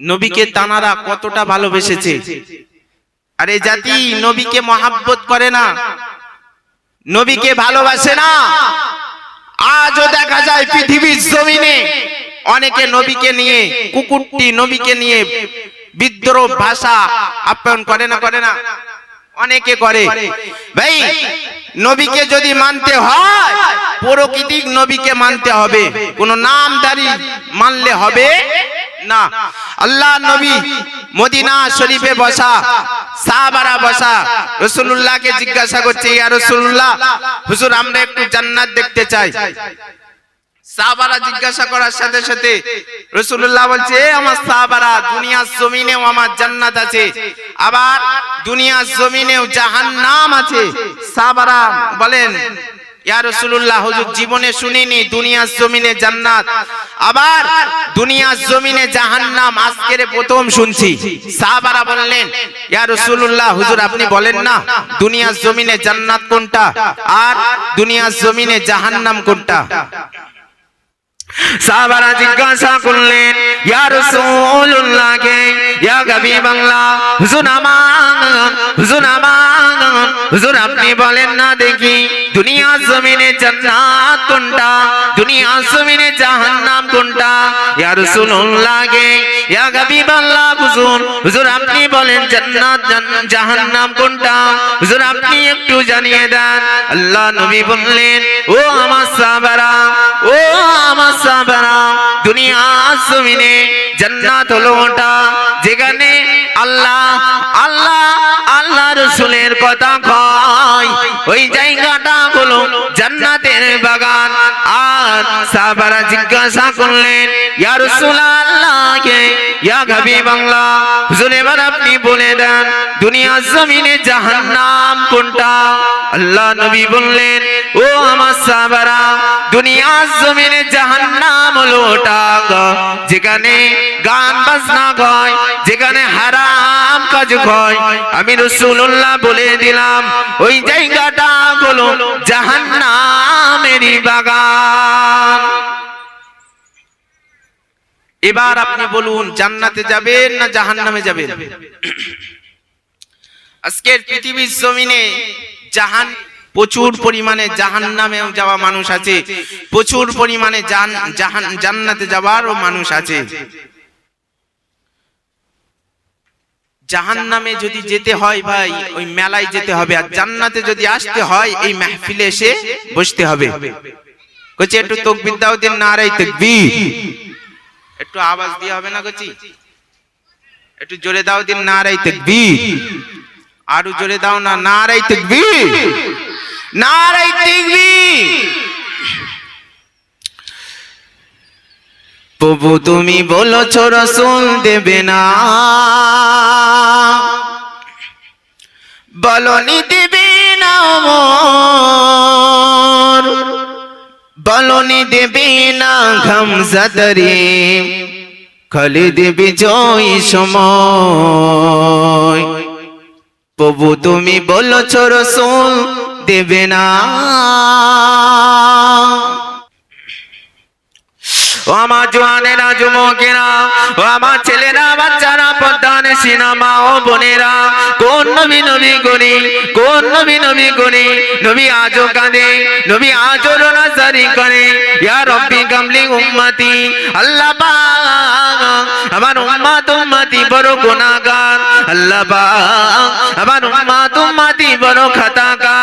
নবীকে তানারা কতটা ভালোবেসেছে। আর এই জাতি নবীকে মহাব্বত করে না। নবীকে ভালোবাসে না। আজও দেখা যায় পৃথিবীর জমিনে। অনেকে নবীকে নিয়ে কুকুরটি নবীকে নিয়ে বিদ্রোহ ভাষা আপ্যায়ন করে না করে না। অনেকে করে। ভাই নবীকে যদি মানতে হয় প্রকৃতিক নবীকে মানতে হবে। কোন নামদারি মানলে হবে। না। আল্লাহ নবী মদিনা শরীফে বসা সাহাবারা বসা। রসুল্লাহকে জিজ্ঞাসা করছে ইয়া রসুল্লাহ হুজুর আমরা একটু জান্নাত দেখতে চাই। সাহাবারা জিজ্ঞাসা করার সাথে সাথে রসুল্লাহ বলছে "এ আমার সাহাবারা দুনিয়ার জমিনেও আমার জান্নাত আছে। আবার দুনিয়ার জমিনেও জাহান্নাম আছে। সাহাবারা বলেন ইয়া রাসূলুল্লাহ জীবনে শুনিনি, দুনিয়ার জমিনে জান্নাত। আবার দুনিয়ার জমিনে জাহান্নাম, আজকের প্রথম শুনছি। বললেন আপনি বলেন না, দুনিয়ার জমিনে জান্নাত কোনটা? আর দুনিয়ার জমিনে জাহান্নাম কোনটা? সাহাবারা জিজ্ঞাসা করলেন, ইয়া রাসূলুল্লাহকে ইয়া হাবিবাল্লাহ? হুজুর আমার হুজুর আমার হুজুর আপনি বলেন না দেখি দুনিয়া জমিনে জান্নাত কোনটা দুনিয়ার জমিনে জাহান্নাম কোনটা? ইয়া রাসূলুল্লাহকে ইয়া হাবিবাল্লাহ, হুজুর। হুজুর, আপনি বলেন জান্নাত জাহান্নাম কোনটা? হুজুর, আপনি একটু জানিয়ে দেন। আল্লাহ নবী বললেন, ও আমার সাহাবারা, ও আমার সাহাবারা, দুনিয়া জমিনে জান্নাত হলো ওটা, যেখানে আল্লাহ আল্লাহ আল্লাহ রসুলের কথা কয়। ওই জায়গাটা হলো জান্নাতের বাগান। আর সাহাবারা জিজ্ঞাসা করলেন, ইয়া রাসূলুল্লাহকে, ইয়া হাবিবাল্লাহ হুজুর এবার আপনি বলে দেন, দুনিয়ার জমিনে কোনটা? আল্লাহ নবী বললেন, ও আমার সাহাবারা দুনিয়ার জমিনে জাহান্নাম হলো যেখানে গান বাজনা যেখানে হারাম কাজ আমি রসুল্লাহ বলে দিলাম, ওই জায়গাটা বাগান। এবার আপনি বলুন, জান্নাতে যাবেন না জাহান্নামে যাবেন? আজকের পৃথিবীর জমিনে জাহান প্রচুর পরিমাণে জাহান্নামে যাওয়া মানুষ আছে। প্রচুর পরিমাণে জাহান জান্নাতে যাওয়ারও মানুষ আছে। জাহান্নামে যদি যেতে হয় ভাই, ওই মেলায় যেতে হবে। আর জান্নাতে যদি আসতে হয়, এই মাহফিলে এসে বসতে হবে। কচি, একটু তকবির দাও দিন নারাই তাকবীর। একটু আওয়াজ দিয়ে হবে না কচি? একটু জোরে দাও দিন নারাই তাকবীর। আরও জোরে দাও না নারাই তাকবীর। নারাই তাকবীর প্রভু তুমি বলেছ রসুল দেবে না। বলনি দেবে না বলনি দেবে না ঘমজাদরে খালি দেবে জয় সময়। প্রভু তুমি বলেছ রসুল দেবে না। ও আমার জোয়ানেরা যুবকেরা আমার ছেলেরা, বাচ্চারা সিনেমা, ও বোনেরা, কোন নবী নবী কোন নবী নবী নবী আজও কাঁদে, নবী আজও রোনাজারি করে কামলি উম্মতি, আল্লাহ আমার বড় আল্লাহ আমার বড় খাতাকার।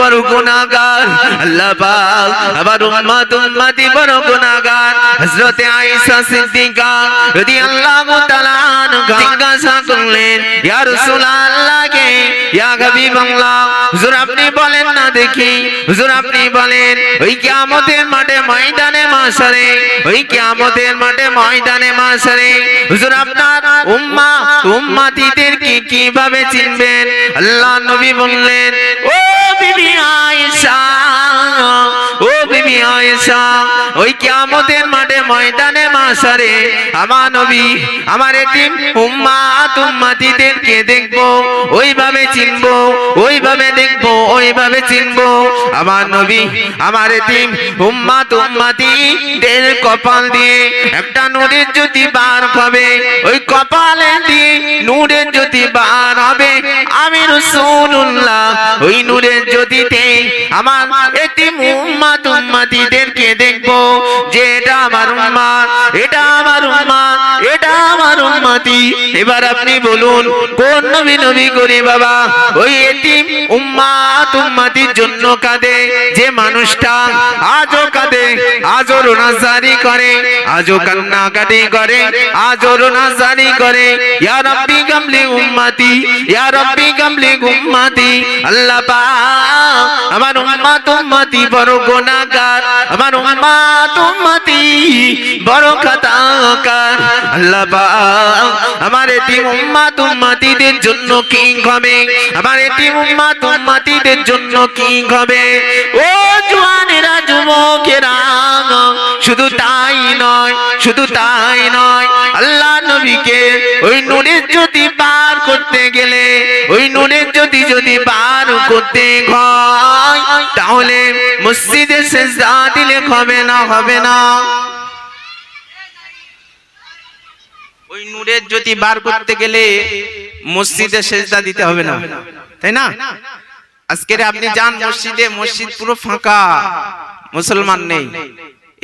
বড় গুনাহগার। আল্লাহ পাক আমার উম্মত উম্মতি বড় গুনাহগার। হযরত আয়েশা সিদ্দিকা রাদিয়াল্লাহু তাআলা জিজ্ঞাসা করলেন, ইয়া রাসূলুল্লাহ কে ইয়া হাবিবাল্লাহ, হুজুর আপনি বলেন না দেখি। হুজুর আপনি বলেন, ওই কিয়ামতের মাঠে ময়দানে মাশারে, ওই কিয়ামতের মাঠে ময়দানে মাশারে। হুজুর আপনার উম্মা, উম্মতিদের কি কীভাবে চিনবেন? আল্লাহ নবী বললেন, ও বিবি ওই কিয়ামতের মাঠে ময়দানে মাসারে আমার নবী, আমার এতিম উম্মাত উম্মাতিদেরকে দেখব, ওইভাবে চিনবো, ওইভাবে দেখব, ওইভাবে চিনবো। আমার নবী, আমার এতিম উম্মাত উম্মাতিদের কপাল দিয়ে একটা নূরের জ্যোতি বার হবে। ওই কপালে দিয়ে নূরের জ্যোতি বার হবে। আমি রসুল্লাহ ওই নূরের জ্যোতিতে আমার এতিম উম্মাত উম্মাতিদেরকে দেখব। যে এটা আমার উম্মা এটা আমার উম্মা আমার উম্মাতি। এবার আপনি বলুন, কোন নবী নবী করি বাবা? ওই এতিম উম্মাত উম্মাতির জন্য কাঁদে, যে মানুষটা আজও কাঁদে, আজও রোনাজারি করে, আজও কান্নাকাটি করে, আজও রোনাজারি করে। ইয়া রাব্বি গামলি উম্মাতি, ইয়া রাব্বি গামলি উম্মাতি। আল্লাহ পাক আমার উম্মাত উম্মাতি বড় গুনাহগার, আমার উম্মাত উম্মাতি বড় খাতাকার। আল্লাহ আমার এতিম উম্মাত উম্মাতিদের জন্য কি হবে? আমার এতিম উম্মাত উম্মাতিদের জন্য কি হবে? ও জওয়ানেরা যুবকেরা, শুধু তাই নয়, শুধু তাই নয়, আল্লাহ নবীকে ওই নুনের যদি পার করতে গেলে, ওই নুনের যদি যদি পার করতে হয়, তাহলে মসজিদে সেজদা দিলে হবে না হবে না। ওই নূরের জ্যোতি বার করতে গেলে মসজিদে সেজদা দিতে হবে না। তাই না? আজকের আপনি যান মসজিদে, মসজিদ পুরো ফাঁকা। মুসলমান নেই।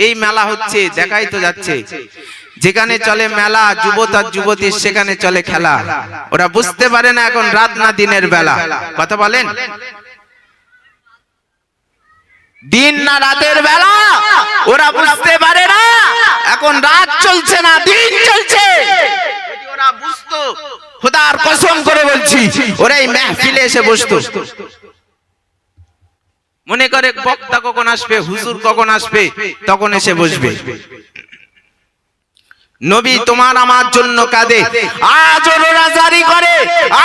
এই মেলা হচ্ছে, দেখাই তো যাচ্ছে। যেখানে চলে মেলা, যুবত আর যুবতী, সেখানে চলে খেলা। ওরা বুঝতে পারে না এখন রাত না দিনের বেলা। কথা বলেন? দিন না রাতের বেলা, ওরা বুঝতে পারে না। এখন রাত চলছে না, দিন চলছে। খোদার কসম করে বলছি ওরা এই মেহফিলে এসে বসতো। মনে করে বক্তা কখন আসবে, হুজুর কখন আসবে, তখন এসে বসবে। নবী তোমার আমার জন্য কাঁদে, আজও রোজারি করে,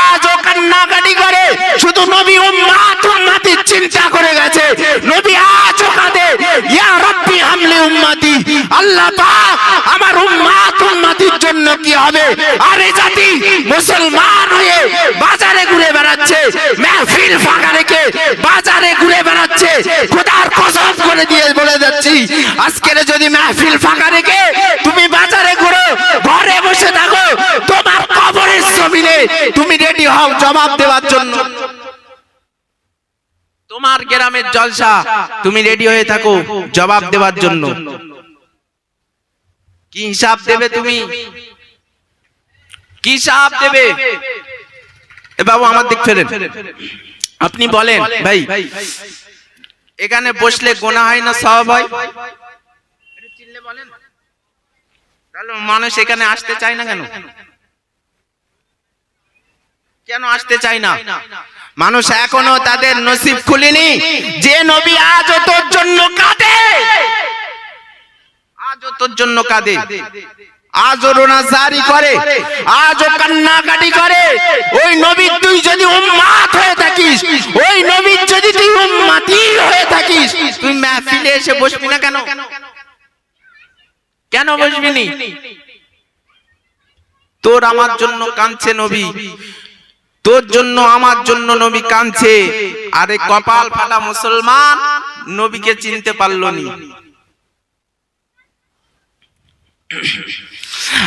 আজও কান্নাকাটি করে, শুধু নবী উম্মাত উম্মাতির চিন্তা করে গেছে। নবী আজও কাঁদে, ইয়া রাব্বি হামলি উম্মতি, আল্লাহ পাক আমার উম্মাত উম্মাতির জন্য কি হবে? মুসলমান হয়ে বাজারে ঘুরে বেড়াচ্ছে, মেহফিল ফাঁকা রেখে বাজারে ঘুরে বেড়াচ্ছে, খোদার কসম করে দিয়ে বলে যাচ্ছি, আজকের যদি মেহফিল ফাঁকা রেখে তুমি বাজারে ঘুরো, ঘরে বসে থাকো, তোমার কবরের জমিনে তুমি রেডি হও জবাব দেওয়ার জন্য। তোমার গ্রামের জলসা তুমি রেডি হয়ে থাকো জবাব দেওয়ার জন্য। কি হিসাব দেবে তুমি? কি হিসাব দেবে? বাবু আমার দিক ফেরেন আপনি বলেন, ভাই। এখানে বসলে গোনা হয় না সব হয়? মানুষ এখানে আসতে চায় না কেন? কেন আসতে চায় না? মানুষ এখনও তাদের নসিব খুলেনি যে নবী আজও তোর জন্য কাঁদে। আজও তোর জন্য কাঁদে। আজও রোনা জারি করে, আজও কান্নাকাটি করে। ওই নবীর তুই যদি উম্মাত হয়ে থাকিস, ওই নবীর যদি তুই উম্মাতি হয়ে থাকিস, তুই মাহফিলে এসে বসবি না কেন? কেন বসবি নি? তোর আমার জন্য কাঁদছে নবী। তোর জন্য, আমার জন্য নবী কাঁদছে। আরে কপাল ফাটা মুসলমান, নবীকে চিনতে পারল নি।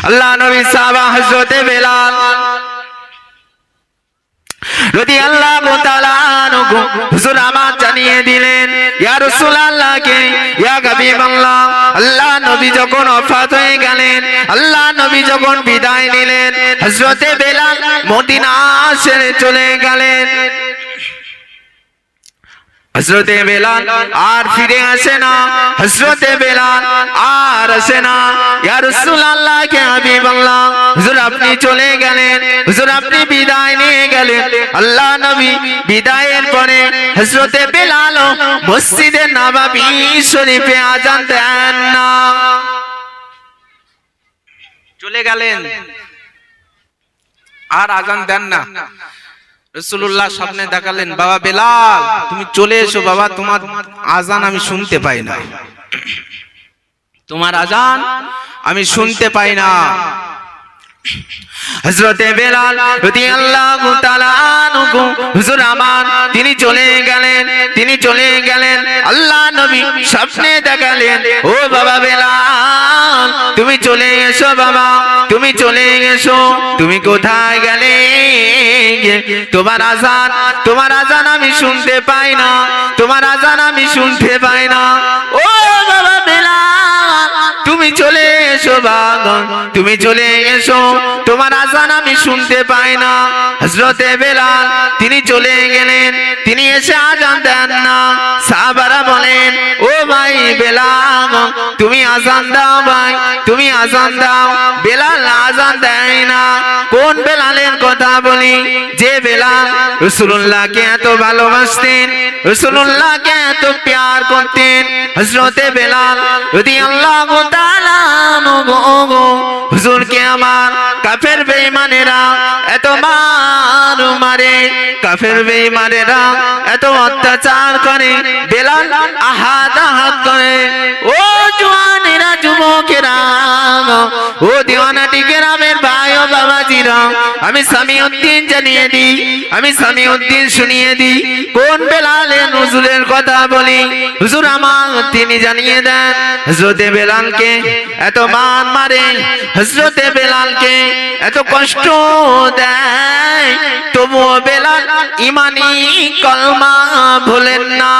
আল্লাহ নবী সাহাবা হযরতে বেলাল যদি আল্লাহ আনহু, হুজুর আমার জানিয়ে দিলেন, ইয়া রাসূলুল্লাহ কে ইয়া হাবিবাল্লাহ, আল্লাহ নবী যখন ওফাত হয়ে গেলেন, আল্লাহ নবী যখন বিদায় নিলেন, হযরতে বেলাল মদিনা ছেড়ে চলে গেলেন। হজরতে বেলাল আর ফিরে আসে না। হজরতে বেলাল আর আসে না। ইয়া রাসূলুল্লাহ, কে হাবিবাল্লাহ? হুজুর, আপনি চলে গেলেন। হুজুর, আপনি বিদায় নিয়ে গেলেন। আল্লাহ নবী বিদায়ের পরে হজরতে বেলাল মসজিদে নববী শরীফে আজান দেন না। চলে গেলেন। আর আজান দেন না। রসুল্লাহ স্বপ্নে দেখালেন বাবা বেলাল তুমি চলে এসো বাবা তোমার আজান আমি শুনতে পাই না। তোমার আজান আমি শুনতে পাই না। হজরতে বেলাল রাদিয়াল্লাহু তাআলা আনহু, হুজুর আমার তিনি চলে গেলেন, তিনি চলে গেলেন। আল্লাহ নবী স্বপ্নে দেখালেন, ও বাবা বেলাল, তুমি চলে এসো বাবা, তুমি চলে এসো, তুমি কোথায় গেলে? তোমার আজান তোমার আজান আমি শুনতে পাই না, তোমার আজান আমি শুনতে পাই না। ও বাবা বেলাল তুমি চলে এসো বাগন, তুমি চলে এসো। তোমার আজান আমি শুনতে পাই না। হজরতে বেলাল, তিনি চলে গেলেন, তিনি এসে আজান দেন না। সাহাবারা বলেন, ও ভাই বেলাল। তুমি আজান দাও ভাই, তুমি আজান দাও। বেলাল আজান দেয় না। কোন বেলালের কথা বলি? যে বেলাল রসুল্লাহকে এত ভালোবাসতেন রসুল্লাহকে এত প্যার করতেন হজরতে বেলাল যদি আল্লাহ হুজুরকে আমার কাফের বেঈমানেরা এত মারু মারে, কাফের বেঈমানেরা এত অত্যাচার করে, বেলাল আহাত আহাত করে। ও জওয়ানেরা, যুবকেরা, ও দিওয়ানাটি গ্রামের ও বাবাজিরা, আমি সামিউদ্দিন জানিয়ে দিই, আমি সামিউদ্দিন শুনিয়ে দিই। কোন বেলালে নজরুলের কথা বলি? হুজুর আমার তিনি জানিয়ে দেন হজরতে বেলালকে এত মান মারে হজরতে বেলালকে এত কষ্ট দেয়। তবুও বেলাল ইমানি কলমা ভুলেন না।